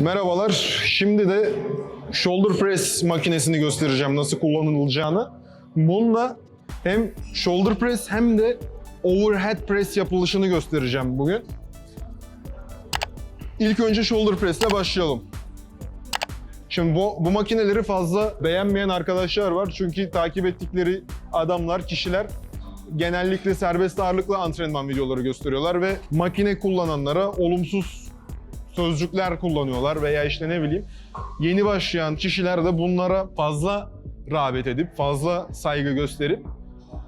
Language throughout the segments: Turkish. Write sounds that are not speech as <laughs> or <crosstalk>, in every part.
Merhabalar. Şimdi de shoulder press makinesini göstereceğim nasıl kullanılacağını. Bununla hem shoulder press hem de overhead press yapılışını göstereceğim bugün. İlk önce shoulder press ile başlayalım. Şimdi bu, bu makineleri fazla beğenmeyen arkadaşlar var. Çünkü takip ettikleri adamlar, kişiler genellikle serbest ağırlıklı antrenman videoları gösteriyorlar ve makine kullananlara olumsuz sözcükler kullanıyorlar veya işte ne bileyim yeni başlayan kişiler de bunlara fazla rağbet edip fazla saygı gösterip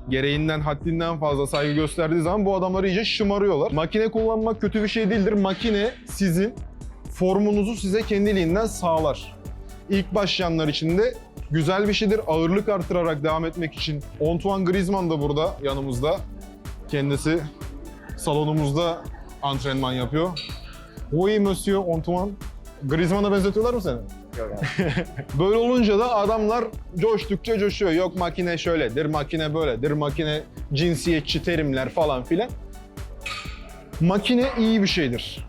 gereğinden haddinden fazla saygı gösterdiği zaman bu adamlar iyice şımarıyorlar. Makine kullanmak kötü bir şey değildir. Makine sizin formunuzu size kendiliğinden sağlar. İlk başlayanlar için de güzel bir şeydir. Ağırlık artırarak devam etmek için. Antoine Griezmann da burada yanımızda. Kendisi salonumuzda antrenman yapıyor. Oui monsieur Antoine. Griezmann'a benzetiyorlar mı seni? <laughs> Böyle olunca da adamlar coştukça coşuyor. Yok makine şöyledir, makine böyledir, makine cinsiyetçi terimler falan filan. Makine iyi bir şeydir.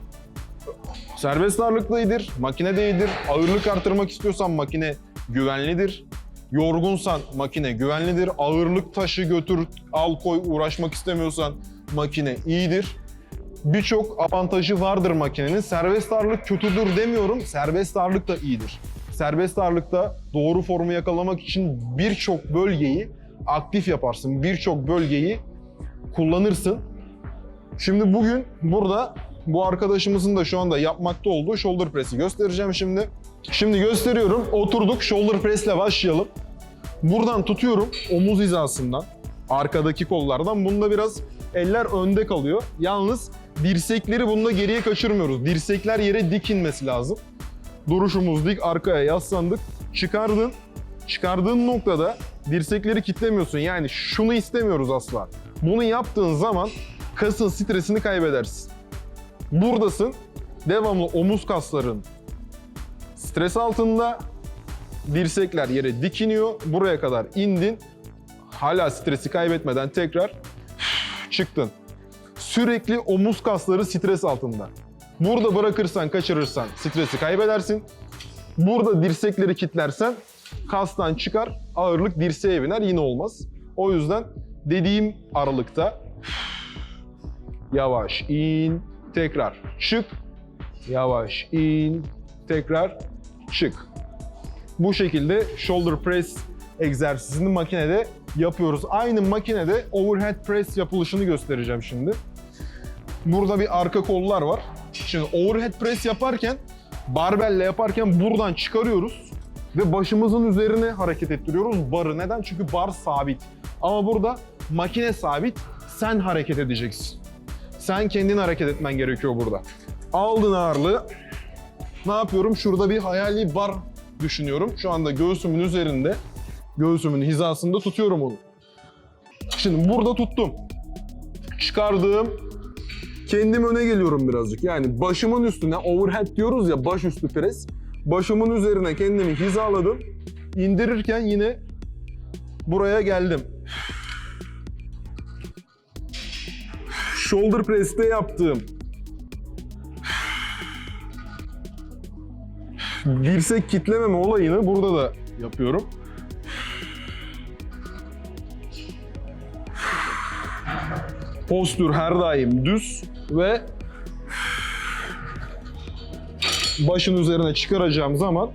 Serbest ağırlıklı iyidir, makine de iyidir. Ağırlık artırmak istiyorsan makine güvenlidir. Yorgunsan makine güvenlidir. Ağırlık taşı götür, al koy uğraşmak istemiyorsan makine iyidir birçok avantajı vardır makinenin. Serbest ağırlık kötüdür demiyorum. Serbest ağırlık da iyidir. Serbest ağırlıkta doğru formu yakalamak için birçok bölgeyi aktif yaparsın. Birçok bölgeyi kullanırsın. Şimdi bugün burada bu arkadaşımızın da şu anda yapmakta olduğu shoulder press'i göstereceğim şimdi. Şimdi gösteriyorum. Oturduk. Shoulder press ile başlayalım. Buradan tutuyorum omuz hizasından, arkadaki kollardan. Bunda biraz eller önde kalıyor. Yalnız dirsekleri bunda geriye kaçırmıyoruz. Dirsekler yere dik inmesi lazım. Duruşumuz dik, arkaya yaslandık. Çıkardın. Çıkardığın noktada dirsekleri kitlemiyorsun. Yani şunu istemiyoruz asla. Bunu yaptığın zaman kasın stresini kaybedersin. Buradasın. Devamlı omuz kasların stres altında. Dirsekler yere dikiniyor. Buraya kadar indin. Hala stresi kaybetmeden tekrar çıktın. Sürekli omuz kasları stres altında. Burada bırakırsan, kaçırırsan stresi kaybedersin. Burada dirsekleri kitlersen kastan çıkar, ağırlık dirseğe biner yine olmaz. O yüzden dediğim aralıkta yavaş in, tekrar çık, yavaş in, tekrar çık. Bu şekilde shoulder press egzersizini makinede yapıyoruz. Aynı makinede overhead press yapılışını göstereceğim şimdi. Burada bir arka kollar var. Şimdi overhead press yaparken, barbelle yaparken buradan çıkarıyoruz ve başımızın üzerine hareket ettiriyoruz barı. Neden? Çünkü bar sabit. Ama burada makine sabit, sen hareket edeceksin. Sen kendin hareket etmen gerekiyor burada. Aldın ağırlığı. Ne yapıyorum? Şurada bir hayali bar düşünüyorum. Şu anda göğsümün üzerinde, göğsümün hizasında tutuyorum onu. Şimdi burada tuttum. Çıkardığım kendim öne geliyorum birazcık. Yani başımın üstüne overhead diyoruz ya baş üstü pres. Başımın üzerine kendimi hizaladım. İndirirken yine buraya geldim. Shoulder press'te yaptığım dirsek kitlememe olayını burada da yapıyorum. Postür her daim düz ve başın üzerine çıkaracağım zaman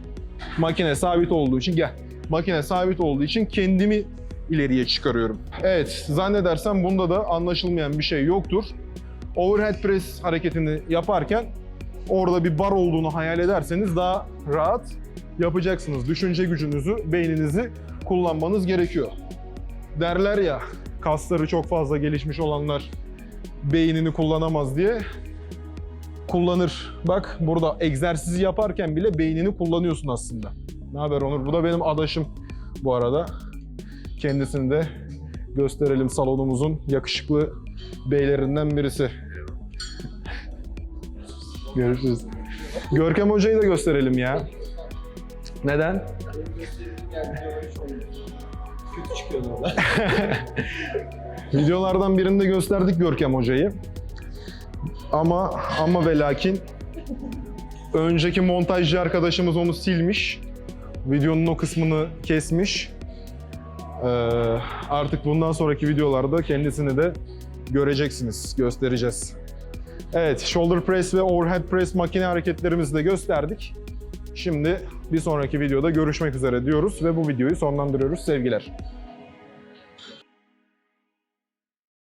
makine sabit olduğu için gel. Makine sabit olduğu için kendimi ileriye çıkarıyorum. Evet, zannedersem bunda da anlaşılmayan bir şey yoktur. Overhead press hareketini yaparken orada bir bar olduğunu hayal ederseniz daha rahat yapacaksınız. Düşünce gücünüzü, beyninizi kullanmanız gerekiyor. Derler ya, kasları çok fazla gelişmiş olanlar beynini kullanamaz diye kullanır. Bak burada egzersizi yaparken bile beynini kullanıyorsun aslında. Ne haber Onur? Bu da benim adaşım bu arada. Kendisini de gösterelim salonumuzun yakışıklı beylerinden birisi. Görüşürüz. Görkem Hoca'yı da gösterelim ya. Neden? Kötü çıkıyordu orada. <laughs> Videolardan birinde gösterdik Görkem Hoca'yı. Ama ama ve lakin önceki montajcı arkadaşımız onu silmiş. Videonun o kısmını kesmiş. Ee, artık bundan sonraki videolarda kendisini de göreceksiniz, göstereceğiz. Evet, shoulder press ve overhead press makine hareketlerimizi de gösterdik. Şimdi bir sonraki videoda görüşmek üzere diyoruz ve bu videoyu sonlandırıyoruz. Sevgiler.